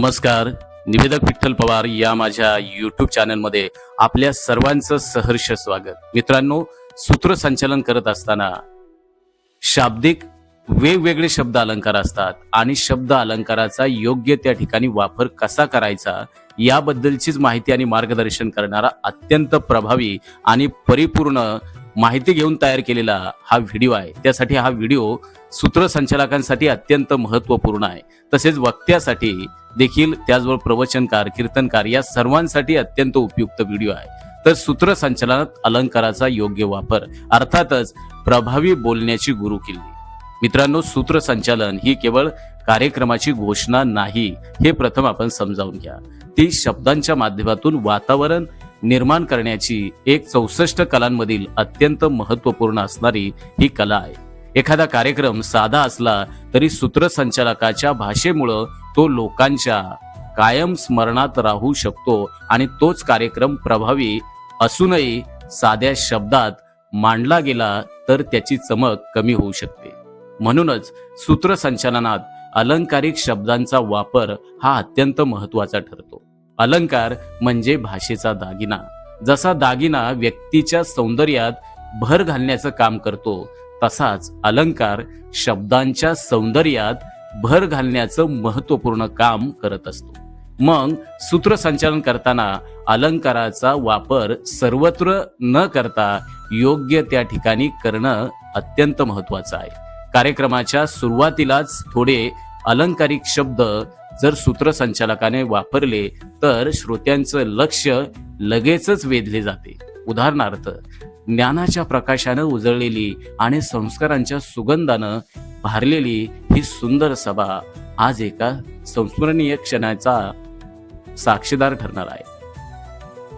नमस्कार निवेदक विठ्ठल पवार या माझ्या युट्यूब चॅनलमध्ये आपल्या सर्वांचं सहर्ष स्वागत. मित्रांनो सूत्रसंचालन करत असताना शाब्दिक वेगवेगळे शब्द अलंकार असतात आणि शब्द अलंकाराचा योग्य त्या ठिकाणी वापर कसा करायचा याबद्दलचीच माहिती आणि मार्गदर्शन करणारा अत्यंत प्रभावी आणि परिपूर्ण माहिती घेऊन तयार केलेला हा व्हिडिओ आहे. त्यासाठी हा व्हिडिओ सूत्रसंचालकांसाठी अत्यंत महत्त्वपूर्ण आहे. तसेच वक्त्यासाठी देखील त्याचबरोबर प्रवचनकार कीर्तनकार या सर्वांसाठी अत्यंत उपयुक्त व्हिडिओ आहे. तर सूत्रसंचालनात अलंकाराचा योग्य वापर अर्थातच प्रभावी बोलण्याची गुरु किल्ली मित्रांनो सूत्रसंचालन ही केवळ कार्यक्रमाची घोषणा नाही हे प्रथम आपण समजावून घ्या. ती शब्दांच्या माध्यमातून वातावरण निर्माण करण्याची एक चौसष्ट कलांमधील अत्यंत महत्त्वपूर्ण असणारी ही कला आहे. एखादा कार्यक्रम साधा असला तरी सूत्रसंचालकाच्या भाषेमुळं तो लोकांच्या कायम स्मरणात राहू शकतो आणि तोच कार्यक्रम प्रभावी असूनही साध्या शब्दात मांडला गेला तर त्याची चमक कमी होऊ शकते. म्हणूनच सूत्रसंचालनात अलंकारिक शब्दांचा वापर हा अत्यंत महत्त्वाचा ठरतो. अलंकार म्हणजे भाषेचा दागिना. जसा दागिना व्यक्तीच्या सौंदर्यात भर घालण्याचं काम करतो तसाच अलंकार शब्दांच्या सौंदर्यात भर घालण्याचं महत्त्वपूर्ण काम करत असतो. मग सूत्रसंचालन करताना अलंकाराचा वापर सर्वत्र न करता योग्य त्या ठिकाणी करणं अत्यंत महत्वाचं आहे. कार्यक्रमाच्या सुरुवातीलाच थोडे अलंकारिक शब्द जर सूत्रसंचालकाने वापरले तर श्रोत्यांचं लक्ष लगेचच वेधले जाते. उदाहरणार्थ ज्ञानाच्या प्रकाशानं उजळलेली आणि संस्कारांच्या सुगंधानं भारलेली ही सुंदर सभा आज एका संस्मरणीय क्षणाचा साक्षीदार ठरणार आहे.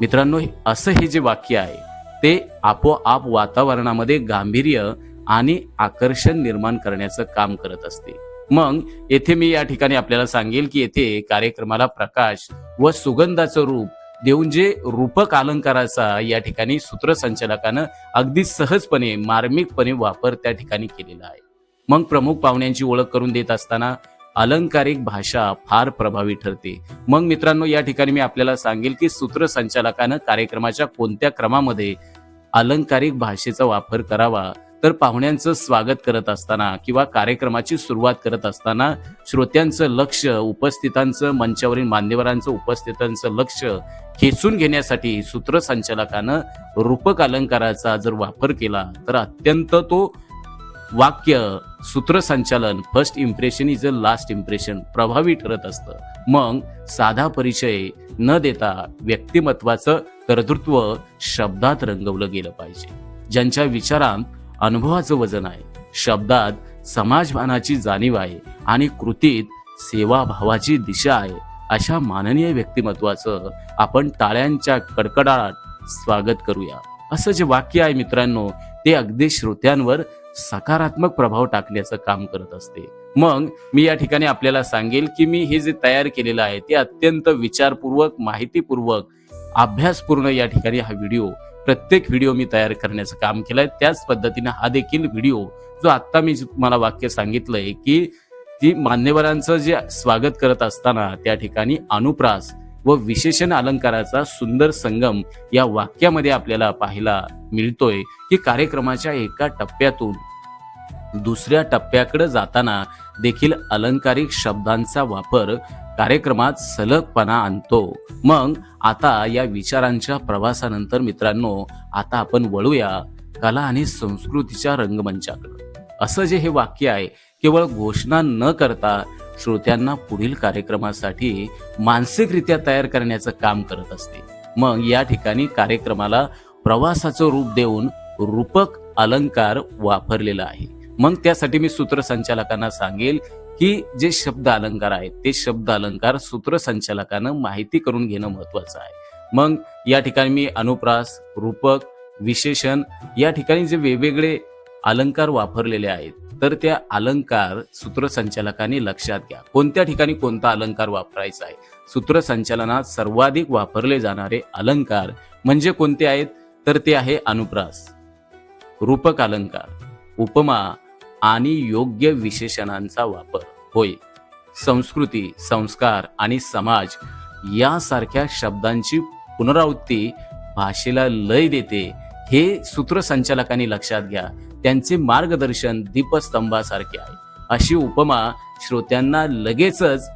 मित्रांनो असं हे जे वाक्य आहे ते आपोआप वातावरणामध्ये गांभीर्य आणि आकर्षण निर्माण करण्याचं काम करत असते. मग येथे मी या ठिकाणी आपल्याला सांगेल की येथे कार्यक्रमाला प्रकाश व सुगंधाचं रूप देऊन जे रूपक अलंकाराचा या ठिकाणी सूत्रसंचालकानं अगदी सहजपणे मार्मिकपणे वापर त्या ठिकाणी केलेला आहे. मग प्रमुख पाहुण्यांची ओळख करून देत असताना अलंकारिक भाषा फार प्रभावी ठरते. मग मित्रांनो या ठिकाणी मी आपल्याला सांगेल की सूत्रसंचालकानं कार्यक्रमाच्या कोणत्या क्रमामध्ये अलंकारिक भाषेचा वापर करावा तर पाहुण्यांचं स्वागत करत असताना किंवा कार्यक्रमाची सुरुवात करत असताना श्रोत्यांचं लक्ष उपस्थितांचं मंचावरील मान्यवरांचं उपस्थितांचं लक्ष खेचून घेण्यासाठी सूत्रसंचालकानं रूपक अलंकाराचा जर वापर केला तर अत्यंत तो वाक्य सूत्रसंचालन first impression is a last impression प्रभावी ठरत असतं. मग साधा परिचय न देता व्यक्तिमत्वाचं कर्तृत्व शब्दात रंगवलं गेलं पाहिजे. ज्यांच्या विचारांत अनुभवाचं वजन आहे. शब्दात समाजभानाची जाणीव आहे आणि कृतीत सेवाभावाची दिशा आहे. अशा माननीय व्यक्तिमत्वाचं आपण टाळ्यांच्या कडकडाट स्वागत करूया. असं जे वाक्य आहे मित्रांनो ते अगदी श्रोत्यांवर सकारात्मक प्रभाव टाकण्याचं काम करत असते. मग मी या ठिकाणी आपल्याला सांगेल की मी हे जे तयार केलेलं आहे ते अत्यंत विचारपूर्वक माहितीपूर्वक अभ्यासपूर्ण या ठिकाणी हा व्हिडिओ प्रत्येक व्हिडिओ मी तयार करण्याचं काम केलंय. त्याच पद्धतीने हा देखील व्हिडिओ जो आत्ता मी तुम्हाला वाक्य सांगितलंय की ती मान्यवरांचं जे स्वागत करत असताना त्या ठिकाणी अनुप्रास व विशेषण अलंकाराचा सुंदर संगम या वाक्यामध्ये आपल्याला पाहायला मिळतोय की कार्यक्रमाच्या एका टप्प्यातून दुसऱ्या टप्प्याकडे जाताना देखील अलंकारिक शब्दांचा वापर कार्यक्रमात सलगपणा आणतो. मग आता या विचारांच्या प्रवासानंतर मित्रांनो आता आपण वळूया कला आणि संस्कृतीच्या रंगमंचाकडे. असं जे हे वाक्य आहे केवळ घोषणा न करता श्रोत्यांना पुढील कार्यक्रमासाठी मानसिकरित्या तयार करण्याचं काम करत असते. मग या ठिकाणी कार्यक्रमाला प्रवासाचं रूप देऊन रूपक अलंकार वापरलेला आहे. मग त्यासाठी मी सूत्रसंचालकांना सांगेल की जे शब्द अलंकार आहेत ते शब्द अलंकार सूत्रसंचालकानं माहिती करून घेणं महत्वाचं आहे. मग या ठिकाणी मी अनुप्रास रूपक विशेषण या ठिकाणी जे वेगवेगळे अलंकार वापरलेले आहेत तर त्या अलंकार सूत्रसंचालकाने लक्षात घ्या. कोणत्या ठिकाणी कोणता अलंकार वापरायचा आहे? सूत्रसंचालनात सर्वाधिक वापरले जाणारे अलंकार म्हणजे कोणते आहेत? तर ते आहे अनुप्रास रूपक अलंकार उपमा आणि योग्य विशेषणांचा वापर. होय. संस्कृती संस्कार आणि समाज यासारख्या शब्दांची पुनरावृत्ती भाषेला लय देते. हे सूत्रसंचालकांनी लक्षात घ्या. त्यांचे मार्गदर्शन दीपस्तंभासारखे आहे. अशी उपमा श्रोत्यांना लगेचच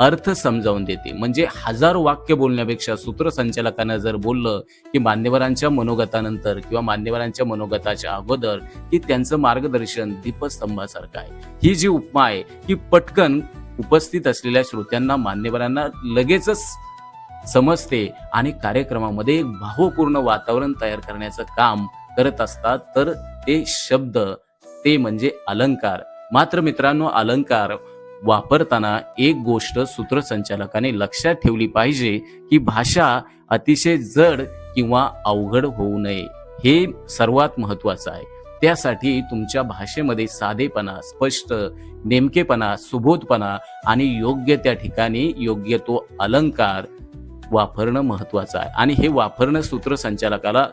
अर्थ समजावून देते. म्हणजे हजारो वाक्य बोलण्यापेक्षा सूत्रसंचालकानं जर बोललं की मान्यवरांच्या मनोगतानंतर किंवा मान्यवरांच्या मनोगताच्या अगोदर की त्यांचं मार्गदर्शन दीपस्तंभासारखं आहे. ही जी उपमा आहे ही पटकन उपस्थित असलेल्या श्रोत्यांना मान्यवरांना लगेचच समजते आणि कार्यक्रमामध्ये एक भावपूर्ण वातावरण तयार करण्याचं काम करत असतात. तर ते शब्द ते म्हणजे अलंकार. मात्र मित्रांनो अलंकार वापरताना एक गोष्ट सूत्रसंचालकाने लक्षात ठेवली पाहिजे की भाषा अतिशय जड किंवा अवघड होऊ नये. हे सर्वात महत्वाचं आहे. त्यासाठी तुमच्या भाषेमध्ये साधेपणा स्पष्ट नेमकेपणा सुबोधपणा आणि योग्य त्या ठिकाणी योग्य तो अलंकार वापरणं महत्वाचं आहे. आणि हे वापरणं सूत्रसंचालकाला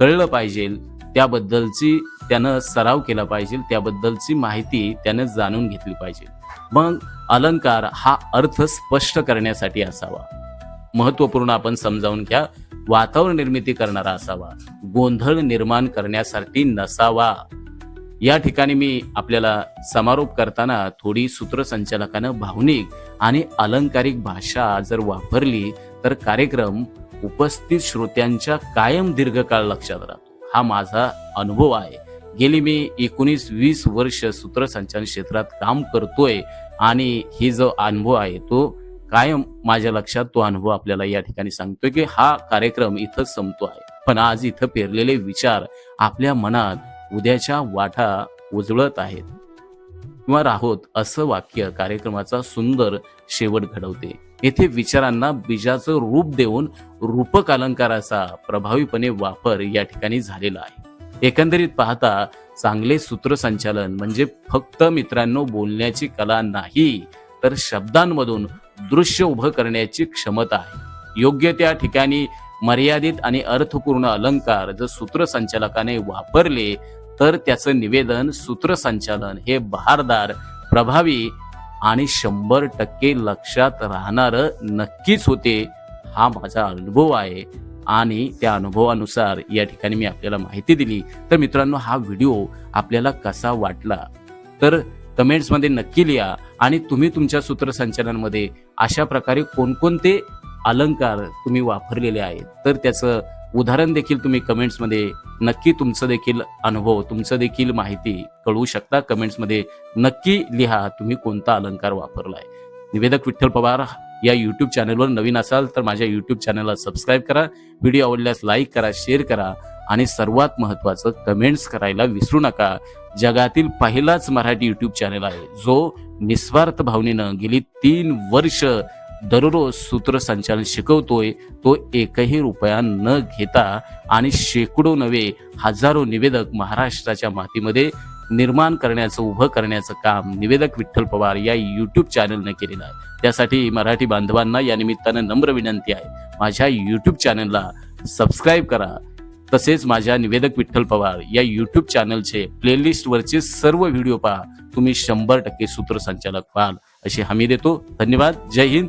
कळलं पाहिजे. त्याबद्दलची त्यानं सराव केला पाहिजे त्याबद्दलची माहिती त्यानं जाणून घेतली पाहिजे. मग अलंकार हा अर्थ स्पष्ट करण्यासाठी असावा. महत्त्वपूर्ण आपण समजावून घ्या वातावरण निर्मिती करणारा असावा गोंधळ निर्माण करण्यासाठी नसावा. या ठिकाणी मी आपल्याला समारोप करताना थोडी सूत्रसंचालकानं भावनिक आणि अलंकारिक भाषा जर वापरली तर कार्यक्रम उपस्थित श्रोत्यांच्या कायम दीर्घकाळ लक्षात राहतो. हा माझा अनुभव आहे. गेली मी एकोणीस वीस वर्ष सूत्रसंचालन क्षेत्रात काम करतोय आणि ही जो अनुभव आहे तो कायम माझ्या लक्षात तो अनुभव आपल्याला या ठिकाणी सांगतोय की हा कार्यक्रम इथं संपतो आहे. पण आज इथं पेरलेले विचार आपल्या मनात उद्याच्या वाटा उजळत आहेत. किंवा राहोत असं वाक्य कार्यक्रमाचा सुंदर शेवट घडवते. येथे विचारांना बीजाचं रूप देऊन रूपक अलंकाराचा प्रभावीपणे वापर या ठिकाणी झालेला आहे. एकंदरीत पाहता चांगले सूत्रसंचालन म्हणजे फक्त मित्रांनो बोलण्याची कला नाही तर शब्दांमधून दृश्य उभं करण्याची क्षमता आहे. योग्य त्या ठिकाणी मर्यादित आणि अर्थपूर्ण अलंकार जर सूत्रसंचालकाने वापरले तर त्याचं निवेदन सूत्रसंचालन हे बहारदार प्रभावी आणि शंभर टक्के लक्षात राहणारं नक्कीच होते हा माझा अनुभव आहे. आणि त्या अनुभवानुसार या ठिकाणी मी आपल्याला माहिती दिली. तर मित्रांनो हा व्हिडिओ आपल्याला कसा वाटला? तर कमेंट्समध्ये नक्की लिहा. आणि तुम्ही तुमच्या सूत्रसंचालनामध्ये अशा प्रकारे कोणकोणते अलंकार तुम्ही वापरलेले आहेत. तर त्याचं उदाहरण देखील तुम्ही कमेंट्समध्ये नक्की तुमचं देखील अनुभव तुमचं देखील माहिती कळवू शकता. कमेंट्समध्ये नक्की लिहा तुम्ही कोणता अलंकार वापरलाय. निवेदक विठ्ठल पवार या यूट्यूब चॅनलवर नवीन असाल तर माझ्या यूट्यूब चॅनलला सबस्क्राईब करा. व्हिडिओ आवडल्यास लाईक करा शेअर करा आणि सर्वात महत्त्वाचं कमेंट्स करायला विसरू नका. जगातील पहिलाच मराठी यूट्यूब चॅनल आहे. जो निस्वार्थ भावनेनं गेली तीन वर्ष दररोज सूत्रसंचालन शिकवतोय तो एकही रुपया न घेता आणि शेकडो नव्हे हजारो निवेदक महाराष्ट्राच्या मातीमध्ये निर्माण करण्याचं उभं करण्याचं काम निवेदक विठ्ठल पवार या युट्यूब चॅनलने केलेलं आहे. त्यासाठी मराठी बांधवांना या निमित्तानं नम्र विनंती आहे. माझ्या युट्यूब चॅनलला सबस्क्राईब करा. तसेच माझ्या निवेदक विठ्ठल पवार या युट्यूब चॅनलचे प्लेलिस्टवरचे सर्व व्हिडिओ पहा. तुम्ही शंभर टक्के सूत्रसंचालक व्हाल अशी हमी देतो. धन्यवाद. जय हिंद.